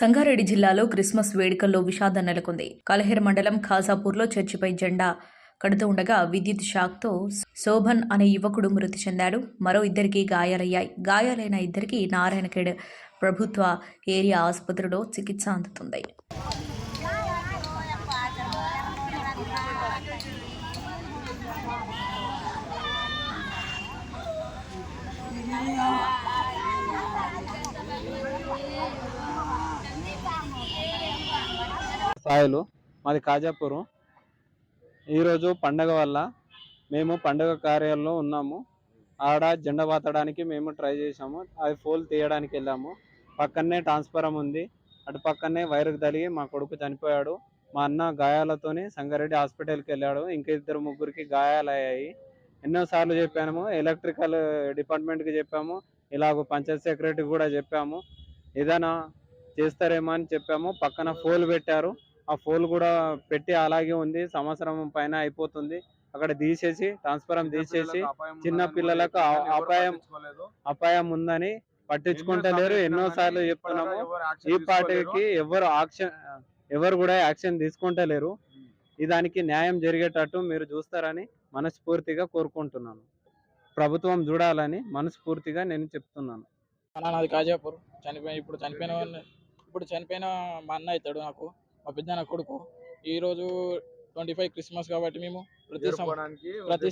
సంగారెడ్డి జిల్లాలో క్రిస్మస్ వేడుకల్లో విషాదం నెలకొంది. కలహెర్ మండలం ఖాజాపూర్లో చర్చిపై జెండా కడుతూ ఉండగా విద్యుత్ షాక్తో శోభన్ అనే యువకుడు మృతి చెందాడు. మరో ఇద్దరికి గాయాలయ్యాయి. గాయాలైన ఇద్దరికి నారాయణఖేడ్ ప్రభుత్వ ఏరియా ఆసుపత్రిలో చికిత్స అందుతుంది. సాయిలు మాది కాజాపురం. ఈరోజు పండగ వల్ల మేము పండగ కార్యాల్లో ఉన్నాము. ఆడ జెండా పాతడానికి మేము ట్రై చేసాము అది ఫోల్ తీయడానికి వెళ్ళాము. పక్కనే ట్రాన్స్ఫారం ఉంది. అటు పక్కనే వైరుకు తలిగి మా కొడుకు చనిపోయాడు. మా అన్న గాయాలతోనే సంగారెడ్డి హాస్పిటల్కి వెళ్ళాడు. ఇంకా ఇద్దరు ముగ్గురికి గాయాలయ్యాయి. ఎన్నోసార్లు చెప్పాము. ఎలక్ట్రికల్ డిపార్ట్మెంట్కి చెప్పాము. ఇలాగ పంచాయత్ సెక్రటరీకి కూడా చెప్పాము. ఏదైనా చేస్తారేమో అని చెప్పాము. పక్కన ఫోల్ పెట్టారు. ఆ ఫోల్ కూడా పెట్టి అలాగే ఉంది. సంవత్సరం పైన అయిపోతుంది. అక్కడ తీసేసి ట్రాన్స్ఫారం తీసేసి చిన్న పిల్లలకు అపాయం అపాయం ఉందని పట్టించుకుంటలేరు. ఎన్నో సార్లు చెప్తున్నాము. ఈ పార్టీకి ఎవరు యాక్షన్ ఎవరు కూడా యాక్షన్ తీసుకుంటలేరు. ఈ దానికి న్యాయం జరిగేటట్టు మీరు చూస్తారని మనస్ఫూర్తిగా కోరుకుంటున్నాను. ప్రభుత్వం చూడాలని మనస్ఫూర్తిగా నేను చెప్తున్నాను. నాది కాజాపూర్ చనిపోయి ఇప్పుడు చనిపోయిన ఇప్పుడు చనిపోయిన మా అన్న అవుతాడు నాకు. మా పెద్ద కొడుకు. ఈరోజు ట్వంటీ ఫైవ్ క్రిస్మస్ కాబట్టి మేము ప్రతి ప్రతి-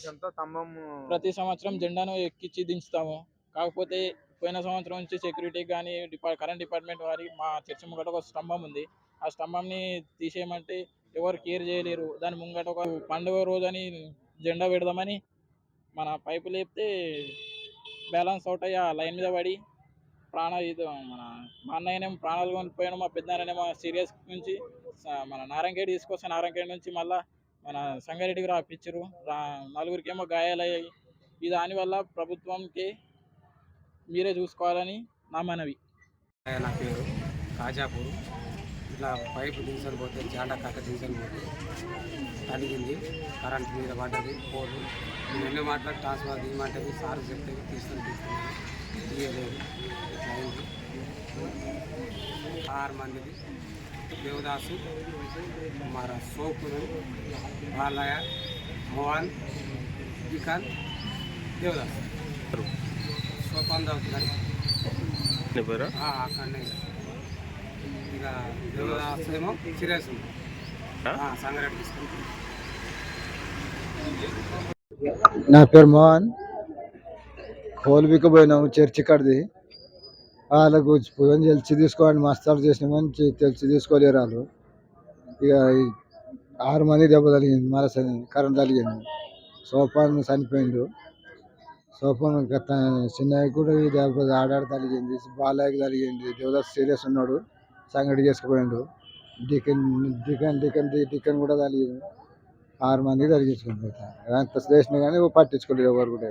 ప్రతి సంవత్సరం జెండాను ఎక్కించి దించుతాము. కాకపోతే పోయిన సంవత్సరం నుంచి సెక్యూరిటీకి కానీ డిపా కరెంట్ డిపార్ట్మెంట్ వారి మా చర్చి ముంగట ఒక స్తంభం ఉంది. ఆ స్తంభంని తీసేయమంటే ఎవరు కేర్ చేయలేరు. దాని ముంగట ఒక పండుగ రోజని జెండా పెడదామని మన పైపు లేపితే బ్యాలెన్స్ అవుట్ అయ్యి ఆ లైన్ మీద పడి ప్రాణ ఇది మన మా అన్నయ్యనేమో ప్రాణాలు కోల్పోయాడు మా పెద్దనేమో సీరియస్ నుంచి మన నారాయణఖేడ్ తీసుకొస్తే నారాయణఖేడ్ నుంచి మళ్ళీ మన సంగారెడ్డికి రాపిచ్చారు. రా నలుగురికి ఏమో గాయాలయ్యాయి. ఈ దానివల్ల ప్రభుత్వంకి మీరే చూసుకోవాలని నా మనవి. నా పేరు కాజాపూర్. ఇట్లా పైపు దించని పోతే జాండా కట్ట దించని పోతే తలిగింది కరెంట్ మీద పడ్డది పోదు. నేను ఎన్నో మాట్లాడి ట్రాన్స్ఫర్ తీయమంటది సార్ చెప్తే తీసుకొని తీసుకున్నాను. ఆరు మందిది. దేవదాసు మన సోపును బాలయ్య మోహన్ జికాన్ దేవదాస్. సోపాన్ అవుతుంది అక్కడనే ఇక. దేవదాస్ ఏమో సీరియస్ ఉంది. సంగారెడ్డి నా పేరు మోహన్. కోల్బికి పోయినాము చర్చి కడిది. వాళ్ళకు ఫోన్ తెలిసి తీసుకోండి మస్తాలు చేసినామని మంచి తెలిసి తీసుకోలేరు వాళ్ళు. ఇక ఆరు మంది దెబ్బ తగిలింది మర కరెంట్ తగిలింది. సోపాన్ చనిపోయిండు. సోపాన్ చిన్నయ్య కూడా ఈ దెబ్బ ఆడాడు తగిలింది బాలయ్యకి తగిలింది దేవదాస్ సీరియస్ ఉన్నాడు సంగడి చేసుకుపోయిండు. డికెన్ డికెన్ డికెన్ డికెన్ కూడా తగిలింది. ఆరు మంది తగిలించుకుంటారు ఎంత చేసినా కానీ పట్టించుకోలేదు ఎవరు కూడా.